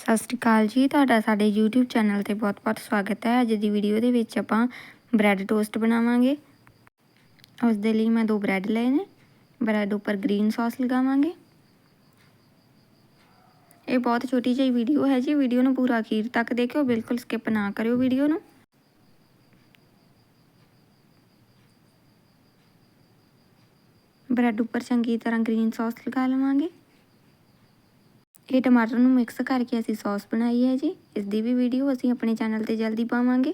ਸਤਿ ਸ਼੍ਰੀ ਅਕਾਲ ਜੀ, ਤੁਹਾਡਾ ਸਾਡੇ YouTube ਚੈਨਲ ਤੇ ਬਹੁਤ-ਬਹੁਤ ਸਵਾਗਤ ਹੈ। ਅੱਜ ਦੀ ਵੀਡੀਓ ਦੇ ਵਿੱਚ ਆਪਾਂ ਬ੍ਰੈਡ ਟੋਸਟ ਬਣਾਵਾਂਗੇ। ਉਸ ਦੇ ਲਈ ਮੈਂ ਦੋ ਬ੍ਰੈਡ ਲਏ ਨੇ। ਬ੍ਰੈਡ ਉੱਪਰ ਗ੍ਰੀਨ ਸੌਸ ਲਗਾਵਾਂਗੇ। ਇਹ ਬਹੁਤ ਛੋਟੀ ਜਿਹੀ ਵੀਡੀਓ ਹੈ ਜੀ। ਵੀਡੀਓ ਨੂੰ ਪੂਰਾ ਅਖੀਰ ਤੱਕ ਦੇਖਿਓ, ਬਿਲਕੁਲ ਸਕਿਪ ਨਾ ਕਰਿਓ ਵੀਡੀਓ ਨੂੰ। ਬ੍ਰੈਡ ਉੱਪਰ ਚੰਗੀ ਤਰ੍ਹਾਂ ਗ੍ਰੀਨ ਸੌਸ ਲਗਾ ਲਵਾਂਗੇ। ਇਹ ਟਮਾਟਰ ਨੂੰ ਮਿਕਸ ਕਰਕੇ ਅਸੀਂ ਸੌਸ ਬਣਾਈ ਹੈ ਜੀ। ਇਸ ਦੀ ਵੀ ਵੀਡੀਓ ਅਸੀਂ ਆਪਣੇ ਚੈਨਲ ਤੇ ਜਲਦੀ ਪਾਵਾਂਗੇ।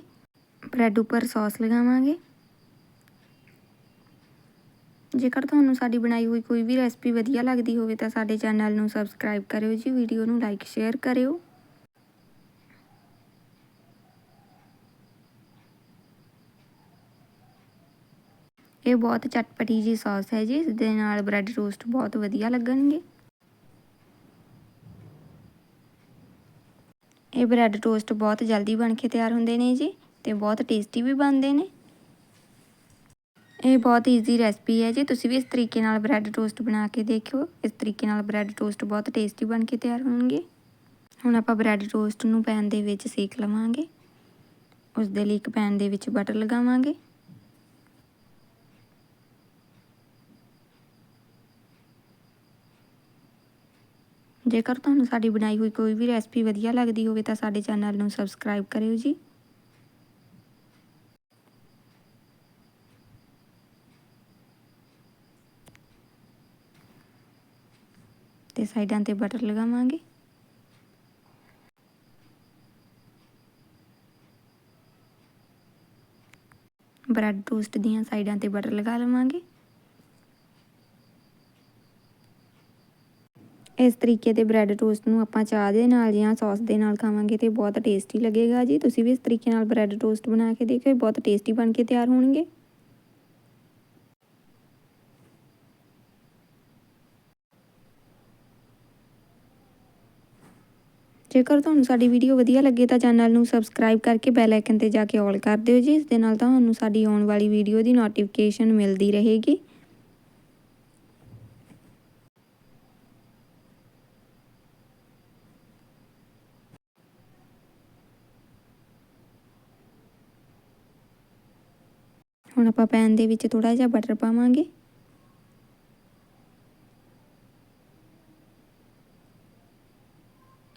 ਬ੍ਰੈਡ ਉੱਪਰ ਸੌਸ ਲਗਾਵਾਂਗੇ। ਜੇਕਰ ਤੁਹਾਨੂੰ ਸਾਡੀ ਬਣਾਈ ਹੋਈ ਕੋਈ ਵੀ ਰੈਸਪੀ ਵਧੀਆ ਲੱਗਦੀ ਹੋਵੇ ਤਾਂ ਸਾਡੇ ਚੈਨਲ ਨੂੰ ਸਬਸਕ੍ਰਾਈਬ ਕਰਿਓ ਜੀ। ਵੀਡੀਓ ਨੂੰ ਲਾਈਕ ਸ਼ੇਅਰ ਕਰਿਓ। ਇਹ ਬਹੁਤ ਚਟਪਟੀ ਜੀ ਸੌਸ ਹੈ ਜੀ। ਇਸ ਦੇ ਨਾਲ ਬ੍ਰੈਡ ਰੋਸਟ ਬਹੁਤ ਵਧੀਆ ਲੱਗਣਗੇ। ਇਹ ਬ੍ਰੈਡ ਟੋਸਟ ਬਹੁਤ ਜਲਦੀ ਬਣ ਕੇ ਤਿਆਰ ਹੁੰਦੇ ਨੇ ਜੀ ਤੇ ਬਹੁਤ ਟੇਸਟੀ ਵੀ ਬਣਦੇ ਨੇ। ਇਹ ਬਹੁਤ ਈਜ਼ੀ ਰੈਸਪੀ ਹੈ ਜੀ। ਤੁਸੀਂ ਵੀ ਇਸ ਤਰੀਕੇ ਨਾਲ ਬ੍ਰੈਡ ਟੋਸਟ ਬਣਾ ਕੇ ਦੇਖਿਓ। ਇਸ ਤਰੀਕੇ ਨਾਲ ਬ੍ਰੈਡ ਟੋਸਟ ਬਹੁਤ ਟੇਸਟੀ ਬਣ ਕੇ ਤਿਆਰ ਹੋਣਗੇ। ਹੁਣ ਆਪਾਂ ਬ੍ਰੈਡ ਟੋਸਟ ਨੂੰ ਪੈਨ ਦੇ ਵਿੱਚ ਸੇਕ ਲਵਾਂਗੇ। ਉਸ ਦੇ ਲਈ ਇੱਕ ਪੈਨ ਦੇ ਵਿੱਚ ਬਟਰ ਲਗਾਵਾਂਗੇ। ਜੇਕਰ ਤੁਹਾਨੂੰ ਸਾਡੀ ਬਣਾਈ ਹੋਈ ਕੋਈ ਵੀ ਰੈਸਪੀ ਵਧੀਆ ਲੱਗਦੀ ਹੋਵੇ ਤਾਂ ਸਾਡੇ ਚੈਨਲ ਨੂੰ ਸਬਸਕ੍ਰਾਈਬ ਕਰਿਓ ਜੀ। ਤੇ ਸਾਈਡਾਂ ਤੇ ਬਟਰ ਲਗਾਵਾਂਗੇ। ਬ੍ਰੈਡ ਟੋਸਟ ਦੀਆਂ ਸਾਈਡਾਂ ਤੇ ਬਟਰ ਲਗਾ ਲਵਾਂਗੇ। ਇਸ ਤਰੀਕੇ ਦੇ ਬ੍ਰੈਡ ਟੋਸਟ ਨੂੰ ਆਪਾਂ ਚਾਹ ਦੇ ਨਾਲ ਜਾਂ ਸੌਸ ਦੇ ਨਾਲ ਖਾਵਾਂਗੇ ਤੇ ਬਹੁਤ ਟੇਸਟੀ ਲੱਗੇਗਾ ਜੀ। ਤੁਸੀਂ ਵੀ ਇਸ ਤਰੀਕੇ ਨਾਲ ਬ੍ਰੈਡ ਟੋਸਟ ਬਣਾ ਕੇ ਦੇਖਿਓ ਬਹੁਤ ਟੇਸਟੀ ਬਣ ਕੇ ਤਿਆਰ ਹੋਣਗੇ। ਜੇਕਰ ਤੁਹਾਨੂੰ ਸਾਡੀ ਵੀਡੀਓ ਵਧੀਆ ਲੱਗੇ ਤਾਂ ਚੈਨਲ ਨੂੰ ਸਬਸਕ੍ਰਾਈਬ ਕਰਕੇ ਬੈਲ ਆਈਕਨ ਤੇ ਜਾ ਕੇ ਆਲ ਕਰ ਦਿਓ ਜੀ। ਇਸ ਦੇ ਨਾਲ ਤੁਹਾਨੂੰ ਸਾਡੀ ਆਉਣ ਵਾਲੀ ਵੀਡੀਓ ਦੀ ਨੋਟੀਫਿਕੇਸ਼ਨ ਮਿਲਦੀ ਰਹੇਗੀ। ਹੁਣ ਆਪਾਂ ਪੈਨ ਦੇ ਵਿੱਚ ਥੋੜਾ ਜਿਹਾ ਬਟਰ ਪਾਵਾਂਗੇ।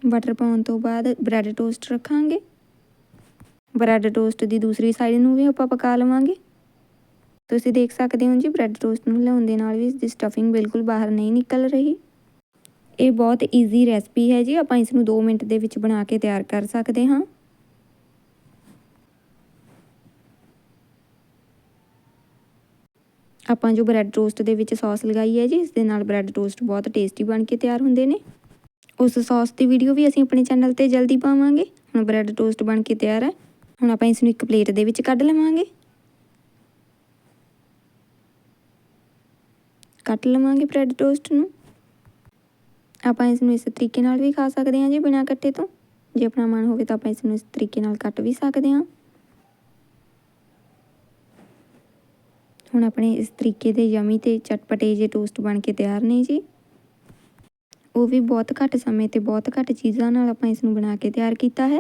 ਬਟਰ ਪਾਉਣ ਤੋਂ ਬਾਅਦ ਬ੍ਰੈਡ ਟੋਸਟ ਰੱਖਾਂਗੇ। ਬ੍ਰੈਡ ਟੋਸਟ ਦੀ ਦੂਸਰੀ ਸਾਈਡ ਨੂੰ ਵੀ ਆਪਾਂ ਪਕਾ ਲਵਾਂਗੇ। ਤੁਸੀਂ ਦੇਖ ਸਕਦੇ ਹੋ ਜੀ ਬ੍ਰੈਡ ਟੋਸਟ ਨੂੰ ਲਿਆਉਣ ਦੇ ਨਾਲ ਵੀ ਇਸ ਦੀ ਸਟਫਿੰਗ ਬਿਲਕੁਲ ਬਾਹਰ ਨਹੀਂ ਨਿਕਲ ਰਹੀ। ਇਹ ਬਹੁਤ ਈਜ਼ੀ ਰੈਸਪੀ ਹੈ ਜੀ, ਆਪਾਂ ਇਸ ਨੂੰ 2 ਮਿੰਟ ਦੇ ਵਿੱਚ ਬਣਾ ਕੇ ਤਿਆਰ ਕਰ ਸਕਦੇ ਹਾਂ। ਆਪਾਂ ਜੋ ਬ੍ਰੈਡ ਟੋਸਟ ਦੇ ਵਿੱਚ ਸੌਸ ਲਗਾਈ ਹੈ ਜੀ, ਇਸ ਦੇ ਨਾਲ ਬ੍ਰੈਡ ਟੋਸਟ ਬਹੁਤ ਟੇਸਟੀ ਬਣ ਕੇ ਤਿਆਰ ਹੁੰਦੇ ਨੇ। ਉਸ ਸੌਸ ਦੀ ਵੀਡੀਓ ਵੀ ਅਸੀਂ ਆਪਣੇ ਚੈਨਲ ਤੇ ਜਲਦੀ ਪਾਵਾਂਗੇ। ਹੁਣ ਬ੍ਰੈਡ ਟੋਸਟ ਬਣ ਕੇ ਤਿਆਰ ਹੈ। ਹੁਣ ਆਪਾਂ ਇਸ ਨੂੰ ਇੱਕ ਪਲੇਟ ਦੇ ਵਿੱਚ ਕੱਢ ਲਵਾਂਗੇ। ਕੱਟ ਲਵਾਂਗੇ ਬ੍ਰੈਡ ਟੋਸਟ ਨੂੰ। ਆਪਾਂ ਇਸ ਨੂੰ ਇਸ ਤਰੀਕੇ ਨਾਲ ਵੀ ਖਾ ਸਕਦੇ ਹਾਂ ਜੀ ਬਿਨਾਂ ਕੱਟੇ ਤੋਂ। ਜੇ ਆਪਣਾ ਮਨ ਹੋਵੇ ਤਾਂ ਆਪਾਂ ਇਸ ਨੂੰ ਇਸ ਤਰੀਕੇ ਨਾਲ ਕੱਟ ਵੀ ਸਕਦੇ ਹਾਂ। ਹੁਣ ਆਪਣੇ ਇਸ ਤਰੀਕੇ ਦੇ ਯਮੀ ਤੇ ਚਟਪਟੇ ਜੇ ਟੋਸਟ ਬਣ ਕੇ ਤਿਆਰ ਨੇ ਜੀ। ਉਹ ਵੀ ਬਹੁਤ ਘੱਟ ਸਮੇਂ ਤੇ ਬਹੁਤ ਘੱਟ ਚੀਜ਼ਾਂ ਨਾਲ ਆਪਾਂ ਇਸ ਨੂੰ ਬਣਾ ਕੇ ਤਿਆਰ ਕੀਤਾ ਹੈ।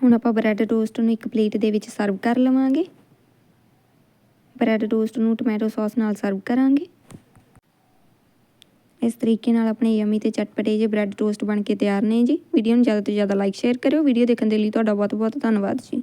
ਹੁਣ ਆਪਾਂ ਬ੍ਰੈਡ ਟੋਸਟ ਨੂੰ ਇੱਕ ਪਲੇਟ ਦੇ ਵਿੱਚ ਸਰਵ ਕਰ ਲਵਾਂਗੇ। ਬ੍ਰੈਡ ਟੋਸਟ ਨੂੰ ਟੋਮੈਟੋ ਸੌਸ ਨਾਲ ਸਰਵ ਕਰਾਂਗੇ। ਇਸ ਤਰੀਕੇ ਨਾਲ ਆਪਣੇ ਯਮੀ ਤੇ ਚਟਪਟੇ ਜੇ ਬ੍ਰੈਡ ਟੋਸਟ ਬਣ ਕੇ ਤਿਆਰ ਨੇ ਜੀ। ਵੀਡੀਓ ਨੂੰ ਜ਼ਿਆਦਾ ਤੋਂ ਜ਼ਿਆਦਾ ਲਾਈਕ ਸ਼ੇਅਰ ਕਰਿਓ। ਵੀਡੀਓ ਦੇਖਣ ਦੇ ਲਈ ਤੁਹਾਡਾ ਬਹੁਤ ਬਹੁਤ ਧੰਨਵਾਦ ਜੀ।